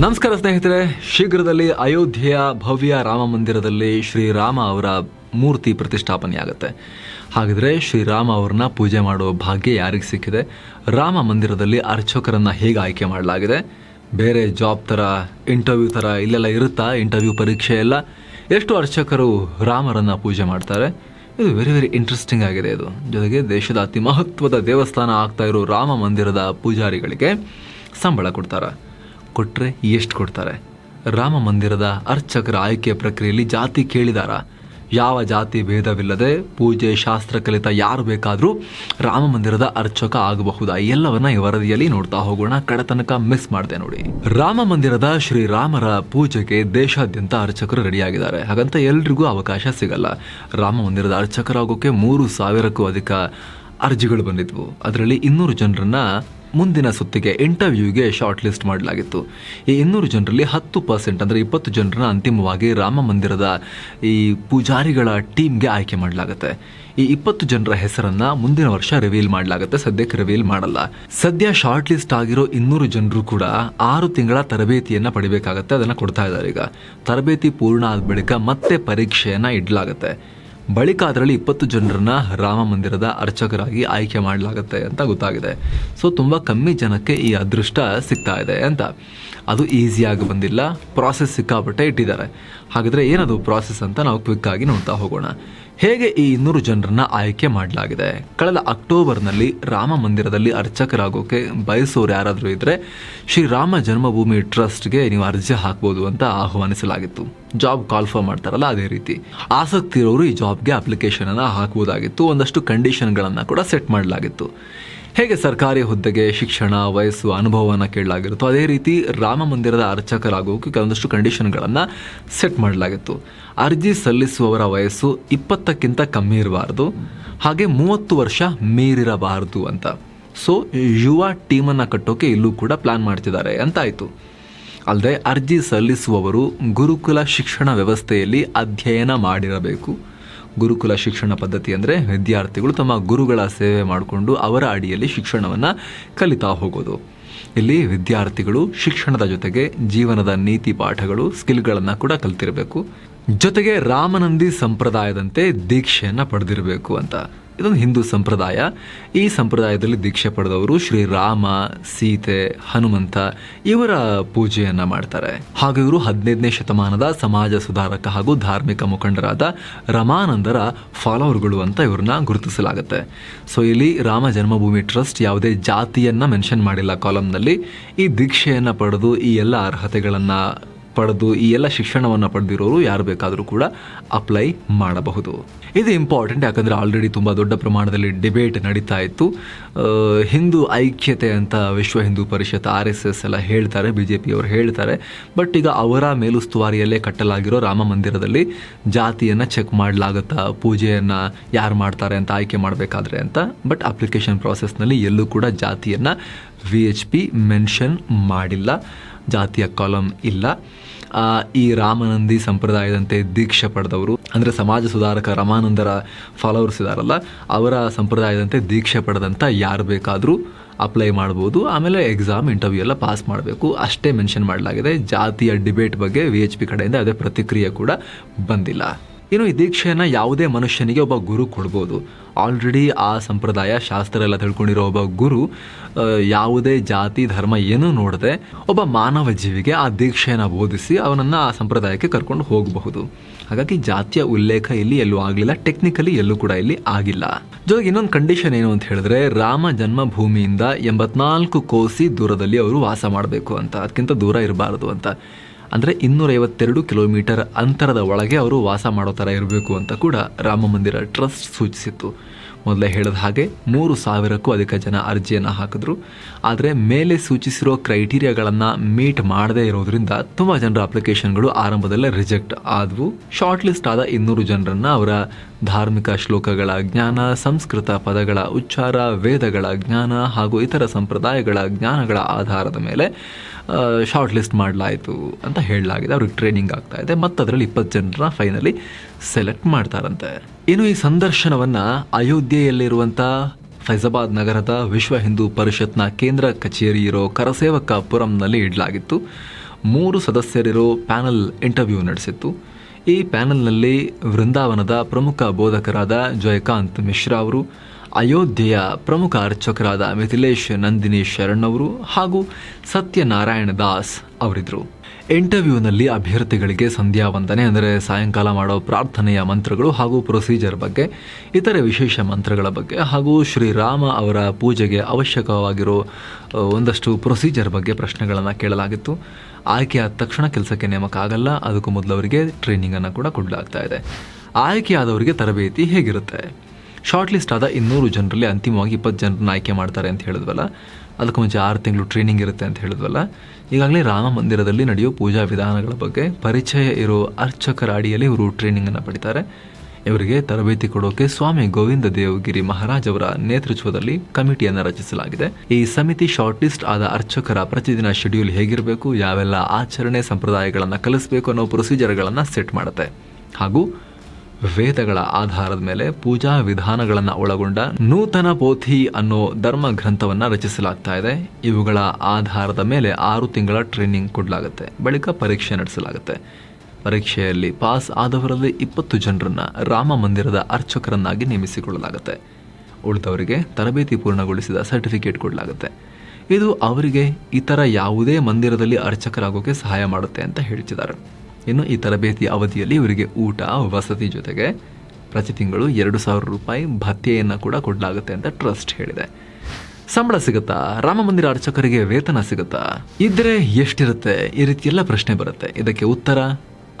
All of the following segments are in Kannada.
ನಮಸ್ಕಾರ ಸ್ನೇಹಿತರೆ, ಶೀಘ್ರದಲ್ಲಿ ಅಯೋಧ್ಯೆಯ ಭವ್ಯ ರಾಮ ಮಂದಿರದಲ್ಲಿ ಶ್ರೀರಾಮ ಅವರ ಮೂರ್ತಿ ಪ್ರತಿಷ್ಠಾಪನೆಯಾಗುತ್ತೆ. ಹಾಗಿದ್ರೆ ಶ್ರೀರಾಮ ಅವ್ರನ್ನ ಪೂಜೆ ಮಾಡುವ ಭಾಗ್ಯ ಯಾರಿಗೆ ಸಿಕ್ಕಿದೆ? ರಾಮ ಮಂದಿರದಲ್ಲಿ ಅರ್ಚಕರನ್ನ ಹೇಗೆ ಆಯ್ಕೆ ಮಾಡಲಾಗಿದೆ? ಬೇರೆ ಜಾಬ್ ಥರ ಇಂಟರ್ವ್ಯೂ ಥರ ಇಲ್ಲೆಲ್ಲ ಇರುತ್ತಾ? ಇಂಟರ್ವ್ಯೂ ಪರೀಕ್ಷೆ ಎಲ್ಲ? ಎಷ್ಟು ಅರ್ಚಕರು ರಾಮರನ್ನ ಪೂಜೆ ಮಾಡ್ತಾರೆ? ಇದು ವೆರಿ ವೆರಿ ಇಂಟ್ರೆಸ್ಟಿಂಗ್ ಆಗಿದೆ ಇದು. ಜೊತೆಗೆ ದೇಶದ ಅತಿ ಮಹತ್ವದ ದೇವಸ್ಥಾನ ಆಗ್ತಾ ಇರೋ ರಾಮ ಮಂದಿರದ ಪೂಜಾರಿಗಳಿಗೆ ಸಂಬಳ ಕೊಡ್ತಾರೆ. ಕೊಟ್ಟರೆ ಎಷ್ಟು ಕೊಡ್ತಾರೆ? ರಾಮ ಮಂದಿರದ ಅರ್ಚಕರ ಆಯ್ಕೆ ಪ್ರಕ್ರಿಯೆಯಲ್ಲಿ ಜಾತಿ ಕೇಳಿದಾರ? ಯಾವ ಜಾತಿ ಭೇದವಿಲ್ಲದೆ ಪೂಜೆ, ಶಾಸ್ತ್ರ, ಕಲಿತ ಯಾರು ಬೇಕಾದರೂ ರಾಮ ಮಂದಿರದ ಅರ್ಚಕ ಆಗಬಹುದಾ? ಎಲ್ಲವನ್ನ ಈ ವರದಿಯಲ್ಲಿ ನೋಡ್ತಾ ಹೋಗೋಣ. ಕಡತನಕ ಮಿಸ್ ಮಾಡಿದೆ ನೋಡಿ. ರಾಮ ಮಂದಿರದ ಶ್ರೀರಾಮರ ಪೂಜೆಗೆ ದೇಶಾದ್ಯಂತ ಅರ್ಚಕರು ರೆಡಿಯಾಗಿದ್ದಾರೆ. ಹಾಗಂತ ಎಲ್ರಿಗೂ ಅವಕಾಶ ಸಿಗಲ್ಲ. ರಾಮ ಮಂದಿರದ ಅರ್ಚಕರಾಗೋಕೆ ಮೂರು ಸಾವಿರಕ್ಕೂ ಅಧಿಕ ಅರ್ಜಿಗಳು ಬಂದಿದ್ವು. ಅದರಲ್ಲಿ ಇನ್ನೂರು ಜನರನ್ನ ಮುಂದಿನ ಸುತ್ತಿಗೆ ಇಂಟರ್ವ್ಯೂಗೆ ಶಾರ್ಟ್ ಲಿಸ್ಟ್ ಮಾಡಲಾಗಿತ್ತು. ಈ ಇನ್ನೂರು ಜನರಲ್ಲಿ ಹತ್ತು ಪರ್ಸೆಂಟ್ ಅಂದರೆ ಇಪ್ಪತ್ತು ಜನರನ್ನ ಅಂತಿಮವಾಗಿ ರಾಮ ಮಂದಿರದ ಈ ಪೂಜಾರಿಗಳ ಟೀಮ್ಗೆ ಆಯ್ಕೆ ಮಾಡಲಾಗುತ್ತೆ. ಈ ಇಪ್ಪತ್ತು ಜನರ ಹೆಸರನ್ನ ಮುಂದಿನ ವರ್ಷ ರಿವೀಲ್ ಮಾಡಲಾಗುತ್ತೆ. ಸದ್ಯಕ್ಕೆ ರಿವೀಲ್ ಮಾಡಲ್ಲ. ಸದ್ಯ ಶಾರ್ಟ್ ಲಿಸ್ಟ್ ಆಗಿರೋ ಇನ್ನೂರು ಜನರು ಕೂಡ ಆರು ತಿಂಗಳ ತರಬೇತಿಯನ್ನ ಪಡಿಬೇಕಾಗತ್ತೆ. ಅದನ್ನ ಕೊಡ್ತಾ ಇದ್ದಾರೆ ಈಗ. ತರಬೇತಿ ಪೂರ್ಣ ಆದ ಬಳಿಕ ಮತ್ತೆ ಪರೀಕ್ಷೆಯನ್ನ ಇಡಲಾಗುತ್ತೆ. ಬಳಿಕ ಅದರಲ್ಲಿ ಇಪ್ಪತ್ತು ಜನರನ್ನ ರಾಮ ಮಂದಿರದ ಅರ್ಚಕರಾಗಿ ಆಯ್ಕೆ ಮಾಡಲಾಗುತ್ತೆ ಅಂತ ಗೊತ್ತಾಗಿದೆ. ಸೊ ತುಂಬ ಕಮ್ಮಿ ಜನಕ್ಕೆ ಈ ಅದೃಷ್ಟ ಸಿಗ್ತಾ ಇದೆ ಅಂತ. ಅದು ಈಸಿಯಾಗಿ ಬಂದಿಲ್ಲ ಪ್ರಾಸೆಸ್ ಸಿಕ್ಕಾಪಟ್ಟೆ ಇಟ್ಟಿದ್ದಾರೆ. ಹಾಗಾದರೆ ಏನದು ಪ್ರಾಸೆಸ್ ಅಂತ ನಾವು ಕ್ವಿಕ್ಕಾಗಿ ನೋಡ್ತಾ ಹೋಗೋಣ. ಹೇಗೆ ಈ ಇನ್ನೂರು ಜನರನ್ನ ಆಯ್ಕೆ ಮಾಡಲಾಗಿದೆ? ಕಳೆದ ಅಕ್ಟೋಬರ್ನಲ್ಲಿ ರಾಮ ಮಂದಿರದಲ್ಲಿ ಅರ್ಚಕರಾಗೋಕೆ ಬಯಸೋರು ಯಾರಾದರೂ ಇದ್ರೆ ಶ್ರೀರಾಮ ಜನ್ಮಭೂಮಿ ಟ್ರಸ್ಟ್ಗೆ ನೀವು ಅರ್ಜಿ ಹಾಕ್ಬೋದು ಅಂತ ಆಹ್ವಾನಿಸಲಾಗಿತ್ತು. ಜಾಬ್ ಕಾಲ್ಫರ್ ಮಾಡ್ತಾರಲ್ಲ ಅದೇ ರೀತಿ. ಆಸಕ್ತಿ ಇರೋರು ಈ ಜಾಬ್ಗೆ ಅಪ್ಲಿಕೇಶನ್ ಅನ್ನ ಹಾಕಬಹುದಾಗಿತ್ತು ಒಂದಷ್ಟು ಕಂಡೀಷನ್ಗಳನ್ನು ಕೂಡ ಸೆಟ್ ಮಾಡಲಾಗಿತ್ತು. ಹೇಗೆ ಸರ್ಕಾರಿ ಹುದ್ದೆಗೆ ಶಿಕ್ಷಣ, ವಯಸ್ಸು, ಅನುಭವವನ್ನು ಕೇಳಲಾಗಿರುತ್ತೋ ಅದೇ ರೀತಿ ರಾಮ ಮಂದಿರದ ಅರ್ಚಕರಾಗೋಕೆ ಕೆಲವೊಂದಷ್ಟು ಕಂಡೀಷನ್ಗಳನ್ನು ಸೆಟ್ ಮಾಡಲಾಗಿತ್ತು. ಅರ್ಜಿ ಸಲ್ಲಿಸುವವರ ವಯಸ್ಸು ಇಪ್ಪತ್ತಕ್ಕಿಂತ ಕಮ್ಮಿ ಇರಬಾರ್ದು, ಹಾಗೆ ಮೂವತ್ತು ವರ್ಷ ಮೀರಿರಬಾರದು ಅಂತ. ಸೊ ಯುವ ಟೀಮನ್ನು ಕಟ್ಟೋಕೆ ಇಲ್ಲೂ ಕೂಡ ಪ್ಲಾನ್ ಮಾಡ್ತಿದ್ದಾರೆ ಅಂತ ಆಯಿತು ಅಲ್ಲದೆ ಅರ್ಜಿ ಸಲ್ಲಿಸುವವರು ಗುರುಕುಲ ಶಿಕ್ಷಣ ವ್ಯವಸ್ಥೆಯಲ್ಲಿ ಅಧ್ಯಯನ ಮಾಡಿರಬೇಕು. ಗುರುಕುಲ ಶಿಕ್ಷಣ ಪದ್ಧತಿ ಅಂದರೆ ವಿದ್ಯಾರ್ಥಿಗಳು ತಮ್ಮ ಗುರುಗಳ ಸೇವೆ ಮಾಡಿಕೊಂಡು ಅವರ ಅಡಿಯಲ್ಲಿ ಶಿಕ್ಷಣವನ್ನು ಕಲಿತಾ ಹೋಗೋದು. ಇಲ್ಲಿ ವಿದ್ಯಾರ್ಥಿಗಳು ಶಿಕ್ಷಣದ ಜೊತೆಗೆ ಜೀವನದ ನೀತಿ ಪಾಠಗಳು, ಸ್ಕಿಲ್ಗಳನ್ನು ಕೂಡ ಕಲ್ತಿರಬೇಕು. ಜೊತೆಗೆ ರಾಮನಂದಿ ಸಂಪ್ರದಾಯದಂತೆ ದೀಕ್ಷೆಯನ್ನು ಪಡೆದಿರಬೇಕು ಅಂತ. ಇದೊಂದು ಹಿಂದೂ ಸಂಪ್ರದಾಯ. ಈ ಸಂಪ್ರದಾಯದಲ್ಲಿ ದೀಕ್ಷೆ ಪಡೆದವರು ಶ್ರೀರಾಮ ಸೀತೆ, ಹನುಮಂತ ಇವರ ಪೂಜೆಯನ್ನ ಮಾಡ್ತಾರೆ. ಹಾಗೂ ಇವರು ಹದಿನೈದನೇ ಶತಮಾನದ ಸಮಾಜ ಸುಧಾರಕ ಹಾಗೂ ಧಾರ್ಮಿಕ ಮುಖಂಡರಾದ ರಮಾನಂದರ ಫಾಲೋವರ್ಗಳು ಅಂತ ಇವ್ರನ್ನ ಗುರುತಿಸಲಾಗುತ್ತೆ. ಸೊ, ಇಲ್ಲಿ ರಾಮ ಜನ್ಮಭೂಮಿ ಟ್ರಸ್ಟ್ ಯಾವುದೇ ಜಾತಿಯನ್ನ ಮೆನ್ಷನ್ ಮಾಡಿಲ್ಲ ಕಾಲಂನಲ್ಲಿ ಈ ದೀಕ್ಷೆಯನ್ನ ಪಡೆದು ಈ ಎಲ್ಲ ಅರ್ಹತೆಗಳನ್ನ ಪಡೆದು ಈ ಎಲ್ಲ ಶಿಕ್ಷಣವನ್ನು ಪಡೆದಿರೋರು ಯಾರು ಬೇಕಾದರೂ ಕೂಡ ಅಪ್ಲೈ ಮಾಡಬಹುದು. ಇದು ಇಂಪಾರ್ಟೆಂಟ್ ಯಾಕಂದರೆ ಆಲ್ರೆಡಿ ತುಂಬ ದೊಡ್ಡ ಪ್ರಮಾಣದಲ್ಲಿ ಡಿಬೇಟ್ ನಡೀತಾ ಇತ್ತು. ಹಿಂದೂ ಐಕ್ಯತೆ ಅಂತ Vishwa Hindu Parishad, R S S ಎಲ್ಲ ಹೇಳ್ತಾರೆ ಬಿ ಜೆ ಪಿಯವರು ಹೇಳ್ತಾರೆ. ಬಟ್ ಈಗ ಅವರ ಮೇಲುಸ್ತುವಾರಿಯಲ್ಲೇ ಕಟ್ಟಲಾಗಿರೋ ರಾಮ ಮಂದಿರದಲ್ಲಿ ಜಾತಿಯನ್ನು ಚೆಕ್ ಮಾಡಲಾಗುತ್ತಾ, ಪೂಜೆಯನ್ನು ಯಾರು ಮಾಡ್ತಾರೆ ಅಂತ ಆಯ್ಕೆ ಮಾಡಬೇಕಾದ್ರೆ ಅಂತ. ಬಟ್ ಅಪ್ಲಿಕೇಶನ್ ಪ್ರಾಸೆಸ್ನಲ್ಲಿ ಎಲ್ಲೂ ಕೂಡ ಜಾತಿಯನ್ನು ವಿ ಎಚ್ ಪಿ ಮೆನ್ಷನ್ ಮಾಡಿಲ್ಲ. ಜಾತಿಯ ಕಾಲಮ್ ಇಲ್ಲ. ಈ ರಾಮನಂದಿ ಸಂಪ್ರದಾಯದಂತೆ ದೀಕ್ಷೆ ಪಡೆದವರು, ಅಂದರೆ ಸಮಾಜ ಸುಧಾರಕ ರಮಾನಂದರ ಫಾಲೋವರ್ಸ್ ಇದಾರಲ್ಲ, ಅವರ ಸಂಪ್ರದಾಯದಂತೆ ದೀಕ್ಷೆ ಪಡೆದಂಥ ಯಾರು ಬೇಕಾದರೂ ಅಪ್ಲೈ ಮಾಡ್ಬೋದು. ಆಮೇಲೆ ಎಕ್ಸಾಮ್ ಇಂಟರ್ವ್ಯೂ ಎಲ್ಲ ಪಾಸ್ ಮಾಡಬೇಕು. ಅಷ್ಟೇ ಮೆನ್ಷನ್ ಮಾಡಲಾಗಿದೆ. ಜಾತಿಯ ಡಿಬೇಟ್ ಬಗ್ಗೆ ವಿ ಎಚ್ ಪಿ ಕಡೆಯಿಂದ ಯಾವುದೇ ಪ್ರತಿಕ್ರಿಯೆ ಕೂಡ ಬಂದಿಲ್ಲ. ಇನ್ನು ಈ ದೀಕ್ಷೆಯನ್ನು ಯಾವುದೇ ಮನುಷ್ಯನಿಗೆ ಒಬ್ಬ ಗುರು ಕೊಡ್ಬೋದು. ಆಲ್ರೆಡಿ ಆ ಸಂಪ್ರದಾಯ ಶಾಸ್ತ್ರ ಎಲ್ಲ ತಿಳ್ಕೊಂಡಿರೋ ಒಬ್ಬ ಗುರು ಯಾವುದೇ ಜಾತಿ, ಧರ್ಮ ಏನೂ ನೋಡದೆ ಒಬ್ಬ ಮಾನವ ಜೀವಿಗೆ ಆ ದೀಕ್ಷೆಯನ್ನು ಬೋಧಿಸಿ ಅವನನ್ನು ಆ ಸಂಪ್ರದಾಯಕ್ಕೆ ಕರ್ಕೊಂಡು ಹೋಗಬಹುದು. ಹಾಗಾಗಿ ಜಾತಿಯ ಉಲ್ಲೇಖ ಇಲ್ಲಿ ಎಲ್ಲೂ ಆಗಲಿಲ್ಲ ಟೆಕ್ನಿಕಲಿ ಎಲ್ಲೂ ಕೂಡ ಇಲ್ಲಿ ಆಗಿಲ್ಲ. ಜೊತೆಗೆ ಇನ್ನೊಂದು ಕಂಡೀಷನ್ ಏನು ಅಂತ ಹೇಳಿದ್ರೆ, ರಾಮ ಜನ್ಮಭೂಮಿಯಿಂದ ಎಂಬತ್ನಾಲ್ಕು ಕೋಸಿ ದೂರದಲ್ಲಿ ಅವರು ವಾಸ ಮಾಡಬೇಕು ಅಂತ, ಅದಕ್ಕಿಂತ ದೂರ ಇರಬಾರದು ಅಂತ. ಅಂದರೆ ಇನ್ನೂರೈವತ್ತೆರಡು ಕಿಲೋಮೀಟರ್ ಅಂತರದ ಒಳಗೆ ಅವರು ವಾಸ ಮಾಡೋ ಥರ ಇರಬೇಕು ಅಂತ ಕೂಡ ರಾಮ ಮಂದಿರ ಟ್ರಸ್ಟ್ ಸೂಚಿಸಿತ್ತು. ಮೊದಲೇ ಹೇಳಿದ ಹಾಗೆ ಮೂರು ಸಾವಿರಕ್ಕೂ ಅಧಿಕ ಜನ ಅರ್ಜಿಯನ್ನು ಹಾಕಿದ್ರು. ಆದರೆ ಮೇಲೆ ಸೂಚಿಸಿರೋ ಕ್ರೈಟೀರಿಯಾಗಳನ್ನು ಮೀಟ್ ಮಾಡದೇ ಇರೋದ್ರಿಂದ ತುಂಬ ಜನರ ಅಪ್ಲಿಕೇಶನ್ಗಳು ಆರಂಭದಲ್ಲೇ ರಿಜೆಕ್ಟ್ ಆದವು. ಶಾರ್ಟ್ ಲಿಸ್ಟ್ ಆದ ಇನ್ನೂರು ಜನರನ್ನು ಅವರ ಧಾರ್ಮಿಕ ಶ್ಲೋಕಗಳ ಜ್ಞಾನ, ಸಂಸ್ಕೃತ ಪದಗಳ ಉಚ್ಚಾರ, ವೇದಗಳ ಜ್ಞಾನ ಹಾಗೂ ಇತರ ಸಂಪ್ರದಾಯಗಳ ಜ್ಞಾನಗಳ ಆಧಾರದ ಮೇಲೆ ಶಾರ್ಟ್ ಲಿಸ್ಟ್ ಮಾಡಲಾಯಿತು ಅಂತ ಹೇಳಲಾಗಿದೆ. ಅವ್ರಿಗೆ ಟ್ರೈನಿಂಗ್ ಆಗ್ತಾ ಇದೆ. ಮತ್ತು ಅದರಲ್ಲಿ ಇಪ್ಪತ್ತು ಜನರ ಫೈನಲಿ ಸೆಲೆಕ್ಟ್ ಮಾಡ್ತಾರಂತೆ. ಇನ್ನು ಈ ಸಂದರ್ಶನವನ್ನು ಅಯೋಧ್ಯೆಯಲ್ಲಿರುವಂಥ ಫೈಜಾಬಾದ್ ನಗರದ ವಿಶ್ವ ಹಿಂದೂ ಪರಿಷತ್ನ ಕೇಂದ್ರ ಕಚೇರಿ ಇರೋ ಕರಸೇವಕ ಪುರಂನಲ್ಲಿ ಇಡಲಾಗಿತ್ತು. ಮೂರು ಸದಸ್ಯರಿರೋ ಪ್ಯಾನಲ್ ಇಂಟರ್ವ್ಯೂ ನಡೆಸಿತ್ತು. ಈ ಪ್ಯಾನಲ್ನಲ್ಲಿ ವೃಂದಾವನದ ಪ್ರಮುಖ ಬೋಧಕರಾದ ಜಯಕಾಂತ್ ಮಿಶ್ರಾ ಅವರು, ಅಯೋಧ್ಯೆಯ ಪ್ರಮುಖ ಅರ್ಚಕರಾದ ಮಿಥಿಲೇಶ್ ನಂದಿನಿ ಶರಣ್ ಅವರು ಹಾಗೂ ಸತ್ಯನಾರಾಯಣ ದಾಸ್ ಅವರಿದ್ದರು. ಇಂಟರ್ವ್ಯೂನಲ್ಲಿ ಅಭ್ಯರ್ಥಿಗಳಿಗೆ ಸಂಧ್ಯಾ ವಂದನೆ ಅಂದರೆ ಸಾಯಂಕಾಲ ಮಾಡೋ ಪ್ರಾರ್ಥನೆಯ ಮಂತ್ರಗಳು ಹಾಗೂ ಪ್ರೊಸೀಜರ್ ಬಗ್ಗೆ, ಇತರೆ ವಿಶೇಷ ಮಂತ್ರಗಳ ಬಗ್ಗೆ ಹಾಗೂ ಶ್ರೀರಾಮ ಅವರ ಪೂಜೆಗೆ ಅವಶ್ಯಕವಾಗಿರೋ, ಒಂದಷ್ಟು ಪ್ರೊಸೀಜರ್ ಬಗ್ಗೆ ಪ್ರಶ್ನೆಗಳನ್ನು ಕೇಳಲಾಗಿತ್ತು. ಆಯ್ಕೆಯಾದ ತಕ್ಷಣ ಕೆಲಸಕ್ಕೆ ನೇಮಕ ಆಗಲ್ಲ, ಅದಕ್ಕೂ ಮೊದಲು ಅವರಿಗೆ ಟ್ರೈನಿಂಗನ್ನು ಕೂಡ ಕೊಡಲಾಗ್ತಾ ಇದೆ. ಆಯ್ಕೆಯಾದವರಿಗೆ ತರಬೇತಿ ಹೇಗಿರುತ್ತೆ? ಶಾರ್ಟ್ ಲಿಸ್ಟ್ ಆದ ಇನ್ನೂರು ಜನರಲ್ಲಿ ಅಂತಿಮವಾಗಿ ಇಪ್ಪತ್ತು ಜನರನ್ನ ಆಯ್ಕೆ ಮಾಡ್ತಾರೆ ಅಂತ ಹೇಳಿದ್ವಲ್ಲ? ಅದಕ್ಕೂ ಮುಂಚೆ ಆರು ತಿಂಗಳು ಟ್ರೈನಿಂಗ್ ಇರುತ್ತೆ ಅಂತ ಹೇಳಿದ್ವಲ್ಲ? ಈಗಾಗಲೇ ರಾಮ ಮಂದಿರದಲ್ಲಿ ನಡೆಯುವ ಪೂಜಾ ವಿಧಾನಗಳ ಬಗ್ಗೆ ಪರಿಚಯ ಇರೋ ಅರ್ಚಕರ ಅಡಿಯಲ್ಲಿ ಇವರು ಟ್ರೈನಿಂಗನ್ನು ಪಡಿತಾರೆ. ಇವರಿಗೆ ತರಬೇತಿ ಕೊಡೋಕೆ ಸ್ವಾಮಿ ಗೋವಿಂದ ದೇವಗಿರಿ ಮಹಾರಾಜ್ ಅವರ ನೇತೃತ್ವದಲ್ಲಿ ಕಮಿಟಿಯನ್ನು ರಚಿಸಲಾಗಿದೆ. ಈ ಸಮಿತಿ ಶಾರ್ಟ್ ಲಿಸ್ಟ್ ಆದ ಅರ್ಚಕರ ಪ್ರತಿದಿನ ಶೆಡ್ಯೂಲ್ ಹೇಗಿರಬೇಕು, ಯಾವೆಲ್ಲ ಆಚರಣೆ ಸಂಪ್ರದಾಯಗಳನ್ನು ಕಲಿಸಬೇಕು ಅನ್ನೋ ಪ್ರೊಸೀಜರ್ಗಳನ್ನು ಸೆಟ್ ಮಾಡುತ್ತೆ. ಹಾಗೂ ವೇದಗಳ ಆಧಾರದ ಮೇಲೆ ಪೂಜಾ ವಿಧಾನಗಳನ್ನು ಒಳಗೊಂಡ ನೂತನ ಪೋಥಿ ಅನ್ನೋ ಧರ್ಮ ಗ್ರಂಥವನ್ನು ರಚಿಸಲಾಗ್ತಾ ಇದೆ. ಇವುಗಳ ಆಧಾರದ ಮೇಲೆ ಆರು ತಿಂಗಳ ಟ್ರೈನಿಂಗ್ ಕೊಡಲಾಗುತ್ತೆ. ಬಳಿಕ ಪರೀಕ್ಷೆ ನಡೆಸಲಾಗುತ್ತೆ. ಪರೀಕ್ಷೆಯಲ್ಲಿ ಪಾಸ್ ಆದವರಲ್ಲಿ ಇಪ್ಪತ್ತು ಜನರನ್ನು ರಾಮ ಮಂದಿರದ ಅರ್ಚಕರನ್ನಾಗಿ ನೇಮಿಸಿಕೊಳ್ಳಲಾಗುತ್ತೆ. ಉಳಿದವರಿಗೆ ತರಬೇತಿ ಪೂರ್ಣಗೊಳಿಸಿದ ಸರ್ಟಿಫಿಕೇಟ್ ಕೊಡಲಾಗುತ್ತೆ. ಇದು ಅವರಿಗೆ ಇತರ ಯಾವುದೇ ಮಂದಿರದಲ್ಲಿ ಅರ್ಚಕರಾಗೋಕ್ಕೆ ಸಹಾಯ ಮಾಡುತ್ತೆ ಅಂತ ಹೇಳಿದ್ದಾರೆ ಇನ್ನು ಈ ತರಬೇತಿ ಅವಧಿಯಲ್ಲಿ ಇವರಿಗೆ ಊಟ, ವಸತಿ ಜೊತೆಗೆ ಪ್ರತಿ ತಿಂಗಳು ಎರಡು ಸಾವಿರ ರೂಪಾಯಿ ಭತ್ಯೆಯನ್ನು ಕೂಡ ಕೊಡಲಾಗುತ್ತೆ ಅಂತ ಟ್ರಸ್ಟ್ ಹೇಳಿದೆ. ಸಂಬಳ ಸಿಗುತ್ತಾ? ರಾಮ ಮಂದಿರ ಅರ್ಚಕರಿಗೆ ವೇತನ ಸಿಗುತ್ತಾ? ಇದ್ರೆ ಎಷ್ಟಿರುತ್ತೆ? ಈ ರೀತಿಯೆಲ್ಲ ಪ್ರಶ್ನೆ ಬರುತ್ತೆ. ಇದಕ್ಕೆ ಉತ್ತರ?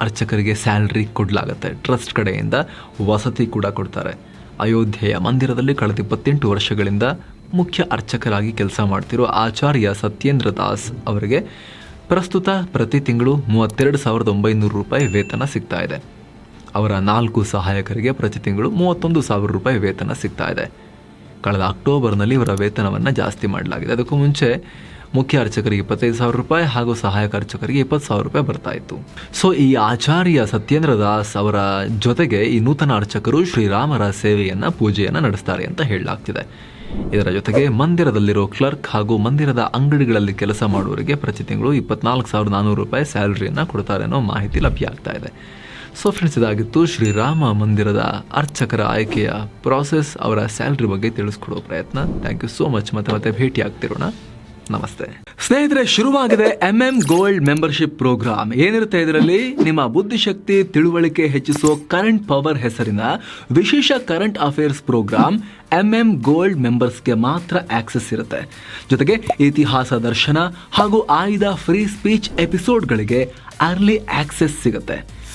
ಅರ್ಚಕರಿಗೆ ಸ್ಯಾಲ್ರಿ ಕೊಡಲಾಗುತ್ತೆ. ಟ್ರಸ್ಟ್ ಕಡೆಯಿಂದ ವಸತಿ ಕೂಡ ಕೊಡ್ತಾರೆ. ಅಯೋಧ್ಯೆಯ ಮಂದಿರದಲ್ಲಿ ಕಳೆದ ಇಪ್ಪತ್ತೆಂಟು ವರ್ಷಗಳಿಂದ ಮುಖ್ಯ ಅರ್ಚಕರಾಗಿ ಕೆಲಸ ಮಾಡ್ತಿರೋ ಆಚಾರ್ಯ ಸತ್ಯೇಂದ್ರ ದಾಸ್ ಅವರಿಗೆ ಪ್ರಸ್ತುತ ಪ್ರತಿ ತಿಂಗಳು ಮೂವತ್ತೆರಡು ಸಾವಿರದ ಒಂಬೈನೂರು ರೂಪಾಯಿ ವೇತನ ಸಿಗ್ತಾ ಇದೆ. ಅವರ ನಾಲ್ಕು ಸಹಾಯಕರಿಗೆ ಪ್ರತಿ ತಿಂಗಳು ಮೂವತ್ತೊಂದು ಸಾವಿರ ರೂಪಾಯಿ ವೇತನ ಸಿಗ್ತಾ ಇದೆ. ಕಳೆದ ಅಕ್ಟೋಬರ್ನಲ್ಲಿ ಇವರ ವೇತನವನ್ನು ಜಾಸ್ತಿ ಮಾಡಲಾಗಿದೆ. ಅದಕ್ಕೂ ಮುಂಚೆ ಮುಖ್ಯ ಅರ್ಚಕರಿಗೆ ಇಪ್ಪತ್ತೈದು ಸಾವಿರ ರೂಪಾಯಿ ಹಾಗೂ ಸಹಾಯಕ ಅರ್ಚಕರಿಗೆ ಇಪ್ಪತ್ತು ಸಾವಿರ ರೂಪಾಯಿ ಬರ್ತಾ ಇತ್ತು. ಸೊ, ಈ ಆಚಾರ್ಯ ಸತ್ಯೇಂದ್ರ ದಾಸ್ ಅವರ ಜೊತೆಗೆ ಈ ನೂತನ ಅರ್ಚಕರು ಶ್ರೀರಾಮರ ಸೇವೆಯನ್ನ, ಪೂಜೆಯನ್ನ ನಡೆಸ್ತಾರೆ ಅಂತ ಹೇಳಲಾಗ್ತಿದೆ. ಇದರ ಜೊತೆಗೆ ಮಂದಿರದಲ್ಲಿರೋ ಕ್ಲರ್ಕ್ ಹಾಗೂ ಮಂದಿರದ ಅಂಗಡಿಗಳಲ್ಲಿ ಕೆಲಸ ಮಾಡುವವರಿಗೆ ಪ್ರತಿ ತಿಂಗಳು ಇಪ್ಪತ್ನಾಲ್ಕು ಸಾವಿರದ ನಾನ್ನೂರು ರೂಪಾಯಿ ಸ್ಯಾಲರಿಯನ್ನು ಕೊಡ್ತಾರೆ ಅನ್ನೋ ಮಾಹಿತಿ ಲಭ್ಯ ಆಗ್ತಾ ಇದೆ. ಸೊ ಫ್ರೆಂಡ್ಸ್ ಇದಾಗಿತ್ತು ಶ್ರೀರಾಮ ಮಂದಿರದ ಅರ್ಚಕರ ಆಯ್ಕೆಯ ಪ್ರಾಸೆಸ್ ಅವರ ಸ್ಯಾಲ್ರಿ ಬಗ್ಗೆ ತಿಳಿಸ್ಕೊಡೋ ಪ್ರಯತ್ನ. ಥ್ಯಾಂಕ್ ಯು ಸೋ ಮಚ್ ಮತ್ತೆ ಮತ್ತೆ ಭೇಟಿ ಆಗ್ತಿರೋಣ ನಮಸ್ತೆ. ಸ್ನೇಹಿತರೆ, ಶುರುವಾಗಿದೆ M M gold membership program ಏನಿರುತ್ತೆ ಇದರಲ್ಲಿ? ನಿಮ್ಮ ಬುದ್ಧಿಶಕ್ತಿ, ತಿಳುವಳಿಕೆ ಹೆಚ್ಚಿಸೋ ಕರೆಂಟ್ ಪವರ್ ಹೆಸರಿನ ವಿಶೇಷ current affairs program M M gold ಮೆಂಬರ್ಸ್ಗೆ ಮಾತ್ರ ಆಕ್ಸೆಸ್ ಇರುತ್ತೆ. ಜೊತೆಗೆ ಇತಿಹಾಸ ದರ್ಶನ ಹಾಗೂ ಆಯ್ದ ಫ್ರೀ ಸ್ಪೀಚ್ ಎಪಿಸೋಡ್ಗಳಿಗೆ ಅರ್ಲಿ ಆಕ್ಸೆಸ್ ಸಿಗುತ್ತೆ.